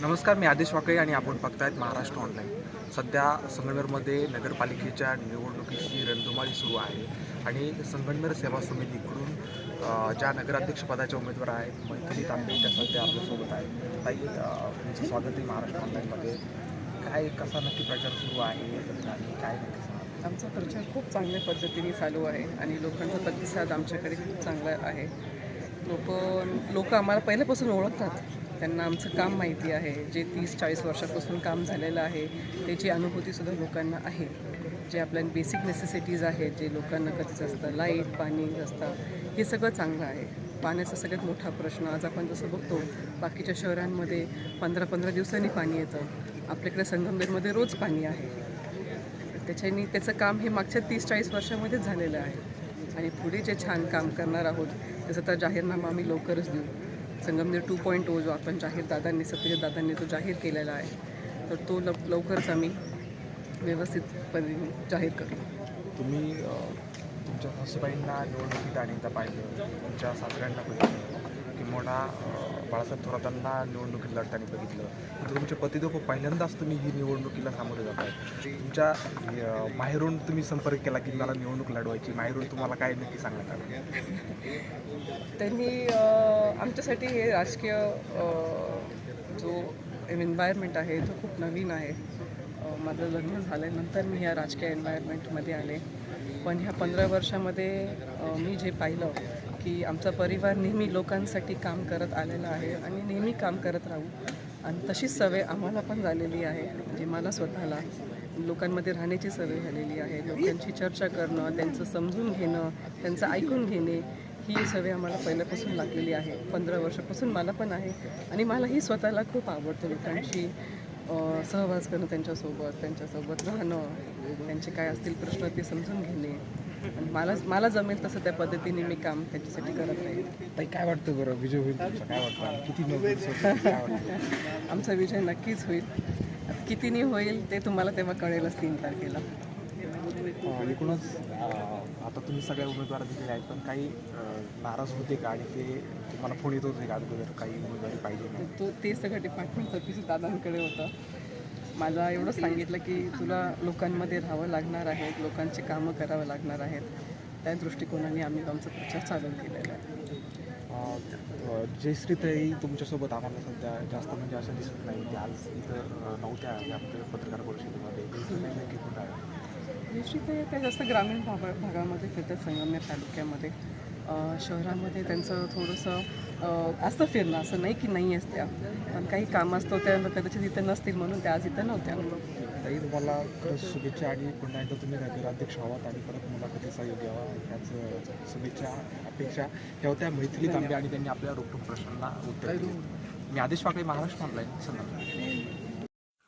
नमस्कार मी आदेश वाकळे आणि आपण बघतायत महाराष्ट्र ऑनलाईन सध्या संगमनेरमध्ये नगरपालिकेच्या निवडणुकीची रणधुमाळी सुरू आहे आणि संगमनेर सेवा समितीकडून ज्या नगराध्यक्षपदाच्या उमेदवार आहेत मैथिली तांबे त्या सध्या आपल्यासोबत आहेत. ताई तुमचं स्वागत आहे महाराष्ट्र ऑनलाईनमध्ये काय कसा नक्की प्रचार सुरू आहे आणि काय नक्की आमचा प्रचार खूप चांगल्या पद्धतीने चालू आहे आणि लोकांचा प्रतिसाद आमच्याकडे खूप चांगला आहे. लोक लोक आम्हाला पहिल्यापासून ओळखतात. त्यांना आमचं काम माहिती आहे जे तीस चाळीस वर्षापासून काम झालेलं आहे त्याची अनुभूतीसुद्धा लोकांना आहे. जे आपल्या बेसिक नेसेसिटीज आहेत जे लोकांना कधीच असतं लाइट पाणी रस्ता हे सगळं चांगलं आहे. पाण्याचा सगळ्यात मोठा प्रश्न आज आपण जसं बघतो बाकीच्या शहरांमध्ये पंधरा पंधरा दिवसांनी पाणी येतं. आपल्याकडे संगमनेरमध्ये रोज पाणी आहे. त्याच्यानी त्याचं काम हे मागच्या तीस चाळीस वर्षामध्येच झालेलं आहे. आणि पुढे जे छान काम करणार आहोत त्याचा तर जाहीरनामा आम्ही लवकरच देऊ. संगमनेर टू पॉईंट ओ जो आपण जाहीर दादांनी सत्यजित दादांनी तो जाहीर केलेला आहे तर तो लव लवकरच आम्ही व्यवस्थितपणे जाहीर करू. तुम्ही तुमच्या सासूबाईंना निवडणुकीत आणता पाहिजे तुमच्या सासऱ्यांना पाहिजे किंवा बाळासाहेब थोरातांना निवडणुकीत लढताना बघितलं. तर तुमचे पतिदेव पहिल्यांदाच तुम्ही ही निवडणुकीला सामोरे जात आहे म्हणजे तुमच्या माहेरून तुम्ही संपर्क केला की मला निवडणूक लढवायची माहेरून तुम्हाला काय नक्की सांगण्यात आलं? त्यांनी आमच्यासाठी हे राजकीय जो एन्व्हायरमेंट आहे तो खूप नवीन आहे माझं लग्न झाल्यानंतर मी ह्या राजकीय एन्व्हायरमेंटमध्ये आले. पण ह्या पंधरा वर्षामध्ये मी जे पाहिलं की आमचा परिवार नेहमी लोकांसाठी काम करत आलेला आहे आणि नेहमी काम करत राहू. आणि तशीच सवय आम्हाला पण झालेली आहे म्हणजे मला स्वतःला लोकांमध्ये राहण्याची सवय झालेली आहे. लोकांची चर्चा करणं त्यांचं समजून घेणं त्यांचं ऐकून घेणे ही सवय आम्हाला पहिल्यापासून लागलेली आहे. पंधरा वर्षापासून मला पण आहे आणि मलाही स्वतःला खूप आवडतं लोकांशी सहवास करणं त्यांच्यासोबत त्यांच्यासोबत राहणं त्यांचे काय असतील प्रश्न ते समजून घेणे. आणि मला मला जमेल तसं त्या पद्धतीने मी काम त्यांच्यासाठी करत राहील ताई काय वाटतं बरं? विजय होईल काय वाटतं? किती आमचा विजय नक्कीच होईल. कितीनी होईल ते तुम्हाला तेव्हा कळेलच तीन तारखेला. एकूणच आता तुम्ही सगळ्या उमेदवार दिलेले आहेत पण काही नाराज होते का? आणि ते तुम्हाला फोन येत होते का अगोदर? काही उमेदवारी पाहिजे नाही. तो ते सगळं डिपार्टमेंट सर्व्हिस दादांकडे होतं. मला एवढंच सांगितलं की तुला लोकांमध्ये राहावं लागणार आहे लोकांची कामं करावं लागणार आहेत. त्या दृष्टिकोनाने आम्ही आमचा प्रचार चालू केलेला आहे. जयश्रीताई तुमच्यासोबत आम्हाला सध्या जास्त म्हणजे असं दिसत नाही. की आज इथं नव्हत्या या पत्रकार परिषदेमध्ये. आहे निश्चित त्या जास्त ग्रामीण भागा भागामध्ये फिरतात संगमनेर तालुक्यामध्ये. शहरामध्ये त्यांचं थोडंसं असतं फिरणं असं नाही की नाही असत्या. पण काही काम असतं त्या कदाचित इथं नसतील म्हणून त्या आज इथं नव्हत्या. ताई तुम्हाला खरंच शुभेच्छा आणि पुन्हा एकदा तुम्ही नगराध्यक्ष व्हावात आणि परत मुलाखतीचा योग यावा ह्याच शुभेच्छा अपेक्षा. ठेवत्या मैथिली तांबे आणि त्यांनी आपल्या रोखोक प्रश्नांना उत्तर मी आदेश वाकडे महाराष्ट्र ऑनलाईन संदर्भात